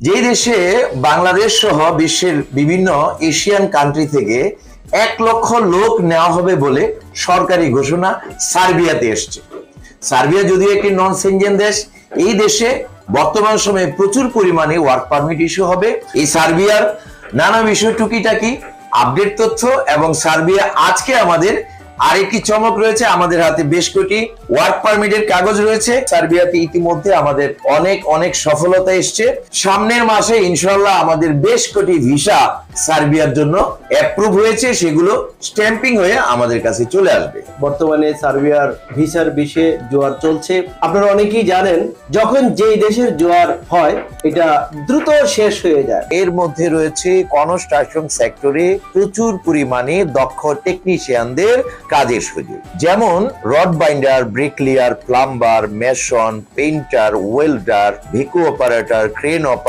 যেই দেশে বাংলাদেশ সহ বিশ্বের বিভিন্ন এশিয়ান কান্ট্রি থেকে এক লক্ষ লোক নেওয়া হবে বলে সরকারি ঘোষণা সার্বিয়াতে এসছে। সার্বিয়া যদিও একটি নন সেনজেন দেশ, এই দেশে বর্তমান সময়ে প্রচুর পরিমাণে ওয়ার্ক পারমিট ইস্যু হবে। এই সার্বিয়ার নানা বিষয় টুকিটাকি আপডেট তথ্য এবং সার্বিয়া আজকে আমাদের আরেকটি চমক রয়েছে আমাদের হাতে বেশ কটি ওয়ার্ক পারমিটের কাগজ রয়েছে। সার্বিয়াতে ইতিমধ্যে আমাদের অনেক অনেক সফলতা এসছে। সামনের মাসে ইনশাল্লাহ আমাদের বেশ কটি ভিসা সার্বিয়ার জন্য অ্যাপ্রুভ হয়েছে। সেগুলো স্ট্যাম্পিং হয়ে আমাদের কাছে চলে আসবে। বর্তমানে সার্বিয়ার ভিসার বিষে জোয়ার চলছে। আপনারা অনেকেই জানেন যখন যেই দেশের জোয়ার হয় এটা দ্রুত শেষ হয়ে যায়। এর মধ্যে রয়েছে কনস্ট্রাকশন সেক্টরে প্রচুর পরিমাণে দক্ষ টেকনিশিয়ানদের কাজের সুযোগ। যেমন rod binder bricklayer plumber mason painter welder ভিকো operator crane operator